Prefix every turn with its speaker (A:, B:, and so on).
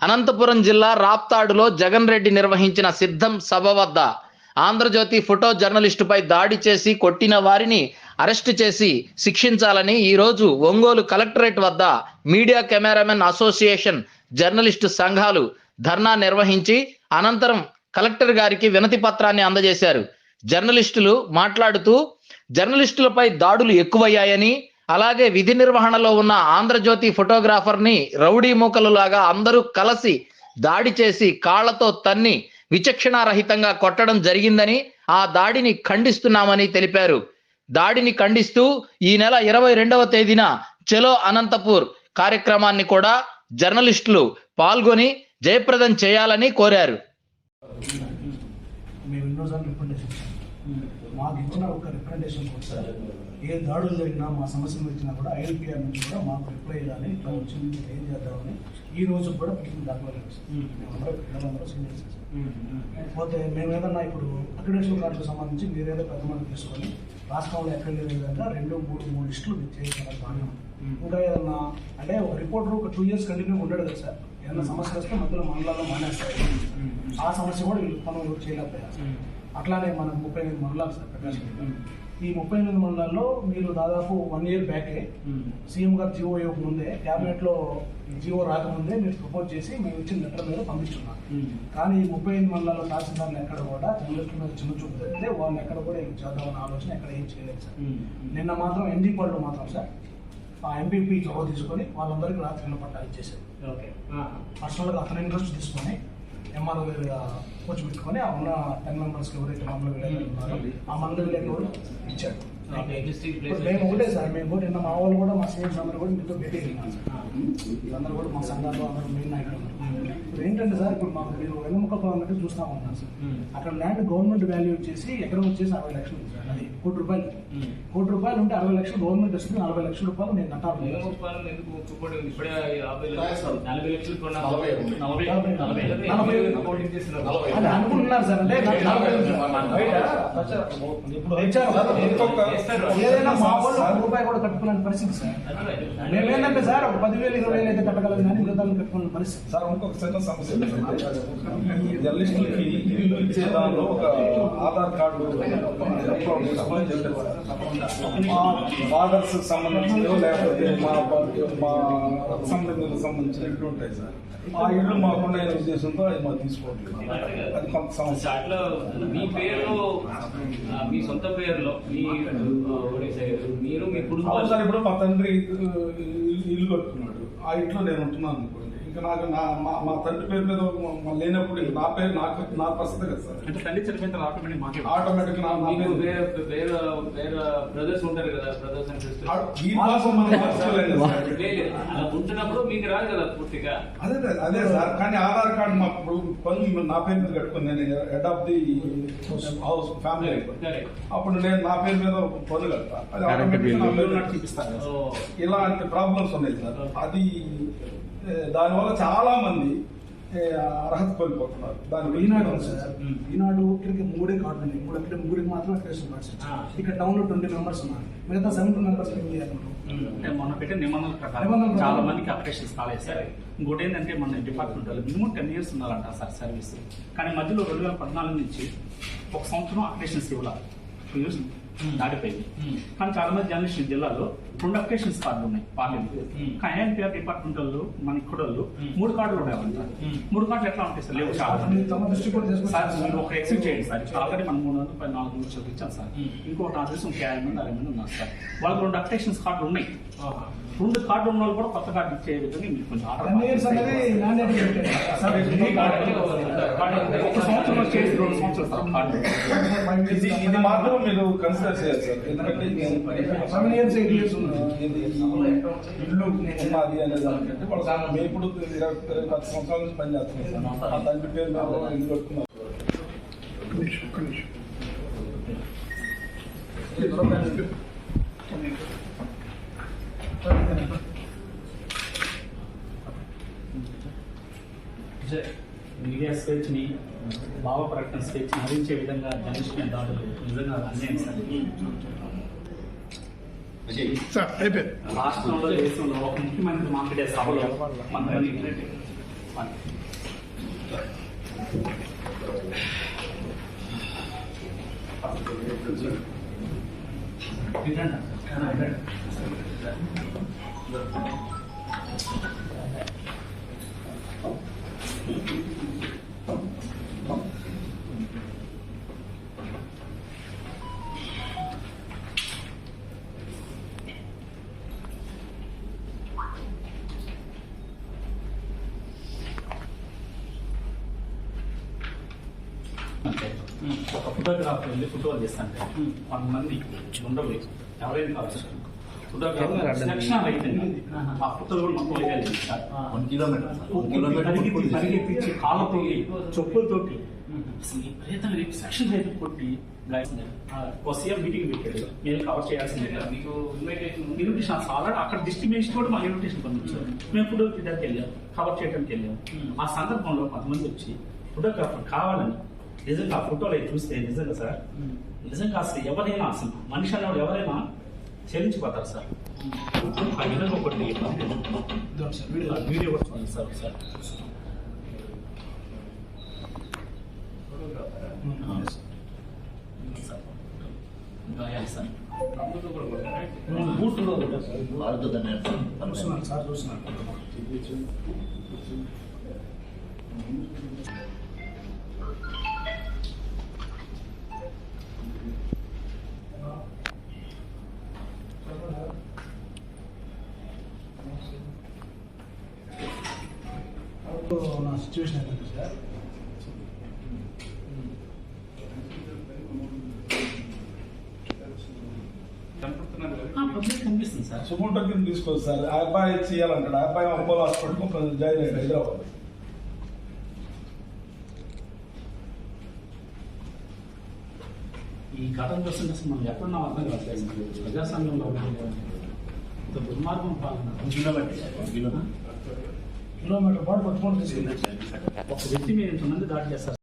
A: అనంతపురం జిల్లా రాప్తాడులో జగన్ రెడ్డి నిర్వహించిన సిద్ధం సభ వద్ద ఆంధ్రజ్యోతి ఫోటో జర్నలిస్టుపై దాడి చేసి కొట్టిన వారిని అరెస్టు చేసి శిక్షించాలని ఈరోజు ఒంగోలు కలెక్టరేట్ వద్ద మీడియా కెమెరామెన్ అసోసియేషన్ జర్నలిస్టు సంఘాలు ధర్నా నిర్వహించి అనంతరం కలెక్టర్ గారికి వినతి పత్రాన్ని అందజేశారు. జర్నలిస్టులు మాట్లాడుతూ జర్నలిస్టులపై దాడులు ఎక్కువయ్యాయని అలాగే విధి నిర్వహణలో ఉన్న ఆంధ్రజ్యోతి ఫోటోగ్రాఫర్ని రౌడీ మూకలులాగా అందరూ కలిసి దాడి చేసి కాళ్ళతో తన్ని విచక్షణారహితంగా కొట్టడం జరిగిందని ఆ దాడిని ఖండిస్తున్నామని తెలిపారు. దాడిని ఖండిస్తూ ఈ నెల ఇరవై రెండవ తేదీన చెలో అనంతపూర్ కార్యక్రమాన్ని కూడా జర్నలిస్టులు పాల్గొని జయప్రదం చేయాలని కోరారు.
B: మాకు ఇచ్చిన ఒక రికమెండేషన్ సార్. ఏ దాడులు జరిగినా మా సమస్యలు వచ్చినా కూడా ఐఎల్పిఆర్ నుంచి కూడా మాకు రిప్లై ఇవ్వాలి. ఇట్లా వచ్చింది ఏం చేద్దామని ఈ రోజు కూడా పిలిచిన దాఖలు పోతే మేము ఏదన్నా ఇప్పుడు అక్రిడేషన్ కార్డుకు సంబంధించి మీరు ఏదో పెద్ద మంది తీసుకొని రాష్ట్రంలో ఎక్కడ లేని విధంగా రెండు మూడు మూడు లిస్టులు చేయాలి బాగానే ఉంది. ఇంకా ఏదన్నా అంటే ఒక రిపోర్టర్ ఒక టూ ఇయర్స్ కంటిన్యూ ఉండడు కదా సార్. ఏదైనా సమస్య వస్తే మధ్యలో మండలాల్లో మానేస్తారు. ఆ సమస్య కూడా వీళ్ళు పనులు చేయలేకపోయారు. అట్లానే మనకు ముప్పై ఎనిమిది మండలాలు సార్ ప్రకాశం. ఈ ముప్పై ఎనిమిది మండలాల్లో మీరు దాదాపు వన్ ఇయర్ బ్యాకే సీఎం గారు జియో ఇవ్వక ముందే క్యాబినెట్లో జియో రాకముందే మీరు ప్రపోజ్ చేసి మేము ఇచ్చిన లెటర్ మీద పంపించున్నాం కానీ ఈ ముప్పై ఎనిమిది మండలాల్లో తహసీల్దార్లు ఎక్కడ కూడా జర్నలిస్టుల మీద చిన్న చూపు జరిగితే వాళ్ళు ఎక్కడ కూడా ఏం చేద్దామన్న ఆలోచన ఎక్కడ ఏం చేయలేదు సార్. నిన్న మాత్రం ఎన్డీ పళ్ళు మాత్రం సార్ ఆ ఎంపీపీ చొరవ తీసుకొని వాళ్ళందరికీ రాత్రి పట్టాలు ఇచ్చేసారు
C: ఓకే
B: పర్సనల్గా అతని ఇంట్రెస్ట్ తీసుకొని ఎంఆర్ఓ కోచ్ పెట్టుకొని ఆ ఉన్న టెన్ మెంబర్స్కి ఎవరైతే విలేకరులు ఉన్నారో ఆ మండల విలేకరులు ఇచ్చాడు ఇప్పుడు మేము ఒకటే సార్ మేము కూడా నిన్న మా వాళ్ళు కూడా మా సీనియర్స్ అందరూ కూడా మీతో భేటీ అయినాం సార్ వీళ్ళందరూ కూడా మా సంఘాల్లో అందరూ మెయిన్ నాయకులు. ఏంటంటే సార్ ఇప్పుడు మాకు మీరు వెన్నముక అన్నట్టు చూస్తా ఉన్నాం సార్. అక్కడ ల్యాండ్ గవర్నమెంట్ వాల్యూ వచ్చేసి ఎకరం వచ్చేసి అరవై లక్షలు ఉంది సార్. అది కోటి రూపాయలు. కోటి రూపాయలు ఉంటే అరవై లక్షలు గవర్నమెంట్ వస్తుంది నలభై లక్షల రూపాయలు నేను కట్టాలి అనుకుంటున్నారు సార్. అంటే ఏదైనా మా వాళ్ళు ఒక రూపాయి కూడా కట్టుకునే పరిస్థితి సార్. మేమేంటంటే సార్ ఒక పదివేలు ఇరవై వేలు అయితే కట్టగలం కానీ మిగతాలు కట్టుకునే పరిస్థితి.
D: సార్ ఇంకొక సమస్య జర్నలిస్టులకి ఇల్లు ఇచ్చే దానిలో ఒక ఆధార్ కార్డు తీసుకొని చెప్పారు మా ఫాదర్స్ సంబంధించి లేకపోతే మా మా సంబంధించిన సంబంధించిన ఇల్లు ఉంటాయి సార్ ఆ ఇల్లు మాకున్న ఉద్దేశంతో అది మాకు తీసుకోవట్లేదు అది కొంత సమస్య
C: అట్లా మీ పేరు మీ సొంత పేరులో మీరు మీ కుటుంబం
D: సార్ ఇప్పుడు మా తండ్రి ఇల్లు- కట్టుకున్నాడు ఆ ఇంట్లో నేను ఉంటున్నాను. అనుకో ఇంకా నాకు నా మా మా తండ్రి పేరు మీద మా లేనప్పుడు నా పేరు నాకు నా పరిస్థితి కదా సార్.
E: అంటే తల్లి చనిపోయిన తర్వాత ఆటోమేటిక్ మాకే
D: ఆటోమేటిక్ నా పేరు.
C: వేరే వేరే వేరే బ్రదర్స్ ఉంటారు కదా బ్రదర్స్ అండ్ సిస్టర్స్.
D: ఈ కోసం మనం మార్చుకోలేదు సార్.
C: అలా ఉంటున్నప్పుడు మీకు రాదు కదా పూర్తిగా.
D: అదే అదే సార్. కానీ ఆధార్ కార్డు మాకు ఇప్పుడు పన్ను నా పేరు మీద కట్టుకుని నేను head of the house family. అప్పుడు నేను నా పేరు మీద పన్ను కడతా. అది automatic నా పేరు మీద
E: చూపిస్తాను
D: ఇలాంటి ప్రాబ్లమ్స్ ఉన్నాయి సార్. అది దానివల్ల చాలా మంది అర్హత కోల్పోతున్నారు. దాని
B: ఈనాడు ఉంది సార్. ఈనాడు ఇక్కడికి మూడే కార్డులు ఉన్నాయి. మూడు అంటే ముగ్గురికి మాత్రం అక్రేషన్ కార్డ్స్. ఇక్కడ టౌన్లో ట్వంటీ మెంబర్స్ ఉన్నారు. మిగతా సెవెంటీ మెంబర్స్ ఏం
E: అంటే మొన్న పెట్టిన నిబంధనల ప్రకారం చాలా. మందికి అప్లికేషన్స్ కాలేదు సార్ ఇంకోటి ఏంటంటే మన డిపార్ట్మెంట్ వాళ్ళు మినిమం టెన్ ఇయర్స్ ఉండాలంట సార్ సర్వీస్. కానీ మధ్యలో రెండు వేల పద్నాలుగు నుంచి ఒక సంవత్సరం అప్లికేషన్స్ ఇవ్వాలి. టూ ఇయర్స్ దాటిపోయింది. కానీ చాలా మంది జర్నలిస్ట్ జిల్లాలో రెండు అప్లికేషన్స్ కార్డులు ఉన్నాయి పార్లమెంట్.
C: Hmm.
E: కానీ I N P R department వాళ్ళు మన ఇక్కడ వాళ్ళు
C: Hmm.
E: మూడు కార్డులు ఉండేవంట
C: Hmm.
E: మూడు కార్డులు ఎట్లా ఉంటాయి సార్ లేవు సార్ మీరు ఒక ఎక్సిట్ చేయండి సార్. ఆల్రెడీ మనం మూడు వందల పది నాలుగు లక్షలు ఇచ్చాం సార్. ఇంకో నాకు తెలిసి ఇంకే ఐదు మంది అరవై మంది ఉన్నారు సార్. వాళ్ళకి రెండు అప్లికేషన్స్ కార్డులు ఉన్నాయి. రెండు కార్డు ఉన్న వాళ్ళు కూడా కొత్త కార్డు ఇచ్చే విధంగా మీరు కొంచెం ఆర్డర్ ఒక సంవత్సరం చేసి రెండు సంవత్సరాలు సార్ కార్డు.
D: ఇది ఇది మాత్రం మీరు కన్సిడర్ చేయాలి సార్. ఎందుకంటే ఇల్లు మాది అనే దానికంటే వాళ్ళు మేము ఇప్పుడు ఇరవై ఇరవై పది సంవత్సరాల నుంచి పనిచేస్తున్నాం సార్ మా తండ్రి పేరు మీద ఇల్లు కట్టుకున్నాం
E: మీడియా స్వేచ్ఛని భావ ప్రకటన స్వేచ్ఛని హరించే విధంగా జర్నలిస్ట్ దాడులు నిజంగా అన్యాయం సార్
F: సార్ అయిపోయింది
E: రాష్ట్రంలో దేశంలో ఒక ముఖ్యమంత్రి మాట్లాడే సభలో మన అంటే ఒక ఫోటోగ్రాఫర్ వెళ్ళి ఫోటోలు చేస్తాంటే కొంతమంది ఉండవు ఎవరైనా కావచ్చు. ఫోటోగ్రాఫర్ లక్షణాలు అయితే ఆ ఫోటోలు కూడా మొత్తం వేయాలి సార్.
F: One kilometre. కిలోమీటర్
E: పరిగెత్తి పరిగెత్తించి కాళ్ళతోటి చెప్పులతోటి. అసలు విపరీతంగా సెక్షన్ అయితే కొట్టి సీఎం మీటింగ్ పెట్టాడు. మేము కవర్ చేయాల్సిందే కదా.
C: మీకు ఇన్విటేషన్
E: ఆల్రెడీ అక్కడ డిస్ట్రిబ్యూషన్ కూడా మా ఇన్విటేషన్ పంపించారు. మేము ఫోటో తీయడానికి వెళ్ళాం కవర్ చేయడానికి వెళ్ళాం. ఆ సందర్భంలో కొంతమంది వచ్చి ఫోటోగ్రాఫర్ కావాలని నిజంగా ఫోటోలు చూస్తే నిజంగా సార్ నిజంగా అసలు ఎవరైనా అసలు మనిషి అనేవాడు ఎవరైనా చెల్లించిపోతారు సార్. ఆ విధంగా ఒకటి
B: వీడియో
E: చూడండి సార్ సార్? బూట్లో కూడా సార్.
B: చూస్తున్నాను సార్ చూస్తున్నాను నా సిచ్యువేషన్ ఏంటంటే సార్
E: కనిపిస్తుంది సార్.
D: సుమోటో కింద తీసుకోవచ్చు సార్. ఆ అబ్బాయి చేయాలంటాడు ఆ అబ్బాయి అపోలో హాస్పిటల్ జాయిన్ అయ్యాడు హైదరాబాద్.
E: ఈ ఘటన చూస్తుంటే అసలు మనం ఎక్కడున్నాం అర్థం కావట్లేదు. ఉన్నాం. ఇంత దుర్మార్గం పాలన.
F: కిలోమీటర్
B: పాటు పట్టుకొని
E: ఒక వ్యక్తి మీద ఇంతమంది దాడి చేస్తారు.